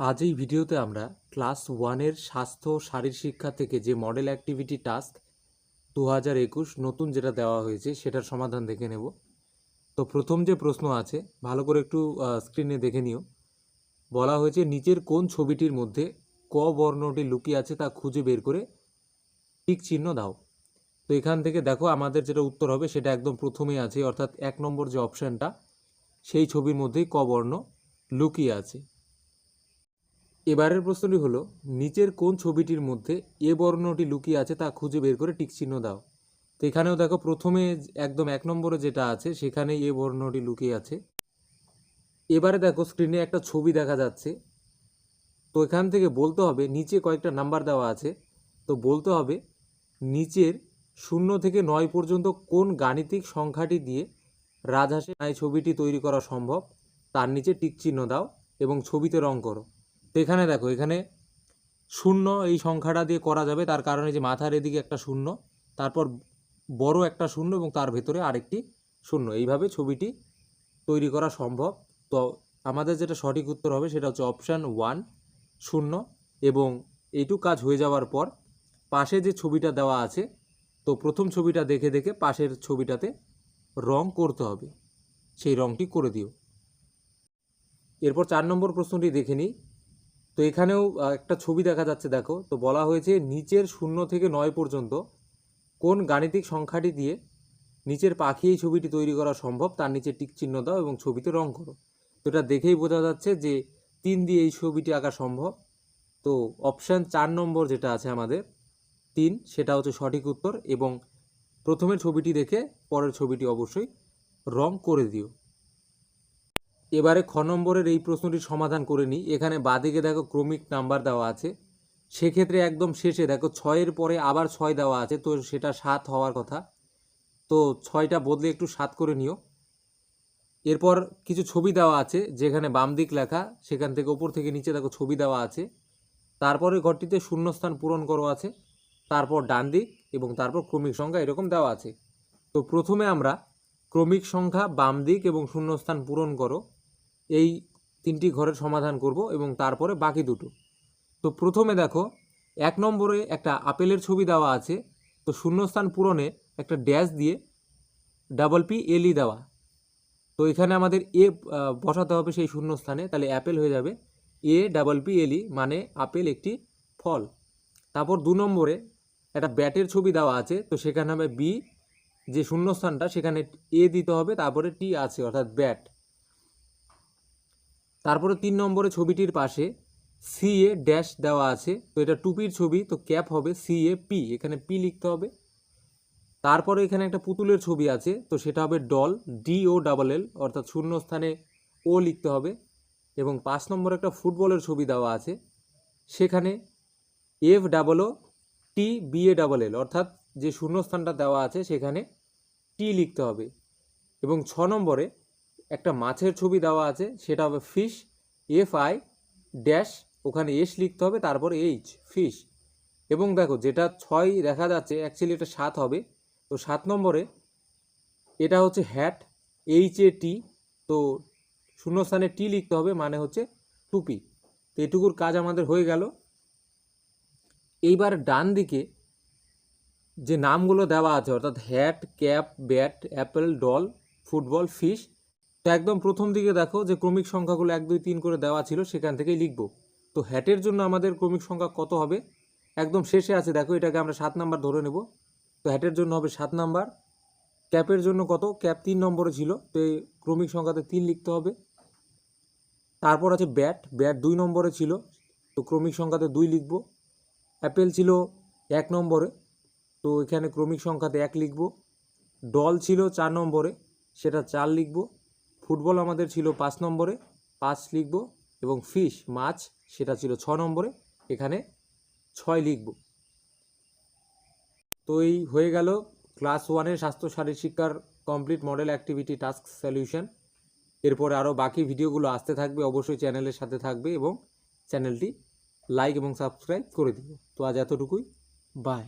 আজ এই ভিডিওতে আমরা ক্লাস ওয়ানের স্বাস্থ্য শারীর শিক্ষা থেকে যে মডেল অ্যাক্টিভিটি টাস্ক দু হাজার একুশ নতুন যেটা দেওয়া হয়েছে সেটার সমাধান দেখে নেব। তো প্রথম যে প্রশ্ন আছে, ভালো করে একটু স্ক্রিনে দেখে নিও। বলা হয়েছে, নিচের কোন ছবিটির মধ্যে ক বর্ণটি লুকিয়ে আছে তা খুঁজে বের করে টিক চিহ্ন দাও। তো এখান থেকে দেখো, আমাদের যেটা উত্তর হবে সেটা একদম প্রথমেই আছে, অর্থাৎ এক নম্বর যে অপশানটা, সেই ছবির মধ্যেই ক বর্ণ লুকিয়ে আছে। এবারের প্রশ্নটি হলো, নিচের কোন ছবিটির মধ্যে এ বর্ণটি লুকিয়ে আছে তা খুঁজে বের করে টিক চিহ্ন দাও। তো এখানেও দেখো, প্রথমে একদম এক নম্বরে যেটা আছে সেখানে এ বর্ণটি লুকিয়ে আছে। এবারে দেখো স্ক্রিনে একটা ছবি দেখা যাচ্ছে। তো এখান থেকে বলতে হবে, নিচে কয়েকটা নাম্বার দেওয়া আছে। তো বলতে হবে, নিচের শূন্য থেকে নয় পর্যন্ত কোন গাণিতিক সংখ্যাটি দিয়ে রাজহাঁসের এই ছবিটি তৈরি করা সম্ভব, তার নিচে টিক চিহ্ন দাও এবং ছবিতে রং করো। তো এখানে দেখো, এখানে শূন্য এই সংখ্যাটা দিয়ে করা যাবে। তার কারণে যে মাথার এদিকে একটা শূন্য, তারপর বড় একটা শূন্য এবং তার ভেতরে আরেকটি শূন্য। এইভাবে ছবিটি তৈরি করা সম্ভব। তো আমাদের যেটা সঠিক উত্তর হবে সেটা হচ্ছে অপশান ওয়ান শূন্য এবং এইটুক কাজ হয়ে যাওয়ার পর পাশে যে ছবিটা দেওয়া আছে, তো প্রথম ছবিটা দেখে দেখে পাশের ছবিটাতে রং করতে হবে। সেই রংটি করে দিও। এরপর চার নম্বর প্রশ্নটি দেখে নিই। তো এখানেও একটা ছবি দেখা যাচ্ছে, দেখো। তো বলা হয়েছে, নিচের শূন্য থেকে নয় পর্যন্ত কোন গাণিতিক সংখ্যাটি দিয়ে নিচের পাখি এই ছবিটি তৈরি করা সম্ভব, তার নিচে টিক চিহ্ন দাও এবং ছবিতে রং করো। তো এটা দেখেই বোঝা যাচ্ছে যে তিন দিয়ে এই ছবিটি আঁকা সম্ভব। তো অপশান চার নম্বর যেটা আছে আমাদের, তিন, সেটা হচ্ছে সঠিক উত্তর এবং প্রথমের ছবিটি দেখে পরের ছবিটি অবশ্যই রং করে দিও। এবারে খ নম্বরের এই প্রশ্নটির সমাধান করে নিই। এখানে বাদিকে দেখো ক্রমিক নাম্বার দেওয়া আছে। সেক্ষেত্রে একদম শেষে দেখো ছয়ের পরে আবার ছয় দেওয়া আছে, তো সেটা সাত হওয়ার কথা। তো ছয়টা বদলে একটু সাত করে নিও। এরপর কিছু ছবি দেওয়া আছে, যেখানে বাম দিক লেখা, সেখান থেকে ওপর থেকে নিচে দেখো ছবি দেওয়া আছে। তারপরে ঘরটিতে শূন্যস্থান পূরণ করো আছে, তারপর ডান দিক এবং তারপর ক্রমিক সংখ্যা এরকম দেওয়া আছে। তো প্রথমে আমরা ক্রমিক সংখ্যা বাম দিক এবং শূন্যস্থান পূরণ করো। এই তিনটি ঘরের সমাধান করব এবং তারপরে বাকি দুটো। তো প্রথমে দেখো, এক নম্বরে একটা আপেলের ছবি দেওয়া আছে। তো শূন্যস্থান পূরণে একটা ড্যাশ দিয়ে ডাবল পি এলই দেওয়া। তো এখানে আমাদের এ বসাতে হবে সেই শূন্যস্থানে, তাহলে অ্যাপেল হয়ে যাবে। এ, ডাবল পি এলই মানে আপেল একটি ফল। তারপর দু নম্বরে একটা ব্যাটের ছবি দেওয়া আছে। তো সেখানে হবে বি, যে শূন্যস্থানটা সেখানে এ দিতে হবে, তারপরে টি আছে, অর্থাৎ ব্যাট। তারপরে তিন নম্বরে ছবিটির পাশে সি এ ড্যাশ দেওয়া আছে। তো এটা টুপির ছবি, তো ক্যাপ হবে সি এ পি এখানে পি লিখতে হবে। তারপরে এখানে একটা পুতুলের ছবি আছে, তো সেটা হবে doll D O double L অর্থাৎ শূন্য স্থানে ও লিখতে হবে। এবং পাঁচ নম্বরে একটা ফুটবলের ছবি দেওয়া আছে, সেখানে F double O T B A double L অর্থাৎ যে শূন্যস্থানটা দেওয়া আছে, সেখানে টি লিখতে হবে। এবং ছ নম্বরে একটা মাছের ছবি দেওয়া আছে, সেটা হবে ফিশ এফ আই ড্যাশ ওখানে এস লিখতে হবে, তারপরে এইচ ফিশ এবং দেখো, যেটা ছয় দেখা যাচ্ছে অ্যাকচুয়ালি এটা সাত হবে। তো সাত নম্বরে এটা হচ্ছে হ্যাট এইচ এ টি তো শূন্যস্থানে টি লিখতে হবে মানে হচ্ছে টুপি। তো এটুকুর কাজ আমাদের হয়ে গেল। এইবার ডান দিকে যে নামগুলো দেওয়া আছে, অর্থাৎ hat cap bat apple doll football fish তো একদম প্রথম দিকে দেখো যে ক্রমিক সংখ্যাগুলো এক, দুই, তিন করে দেওয়া ছিল, সেখান থেকেই লিখব। তো হ্যাটের জন্য আমাদের ক্রমিক সংখ্যা কত হবে? একদম শেষে আছে, দেখো এটাকে আমরা সাত নাম্বার ধরে নেব। তো হ্যাটের জন্য হবে সাত নাম্বার। ক্যাপের জন্য কত? ক্যাপ তিন নম্বরে ছিল, তো এই ক্রমিক সংখ্যাতে তিন লিখতে হবে। তারপর আছে ব্যাট ব্যাট দুই নম্বরে ছিল, তো ক্রমিক সংখ্যাতে দুই লিখব। অ্যাপেল ছিল এক নম্বরে, তো এখানে ক্রমিক সংখ্যাতে এক লিখব। ডল ছিল চার নম্বরে, সেটা চার লিখব। ফুটবল আমাদের ছিল পাঁচ নম্বরে, পাঁচ লিখব এবং ফিশ, মাছ, সেটা ছিল ছ নম্বরে, এখানে ছয় লিখব। তো এই হয়ে গেল ক্লাস ওয়ানের স্বাস্থ্য শারীর শিক্ষার complete model activity task solution. এরপরে আরও বাকি ভিডিওগুলো আসতে থাকবে, অবশ্যই চ্যানেলের সাথে থাকবে এবং চ্যানেলটি লাইক এবং সাবস্ক্রাইব করে দিও। তো আজ এতটুকুই, বাই।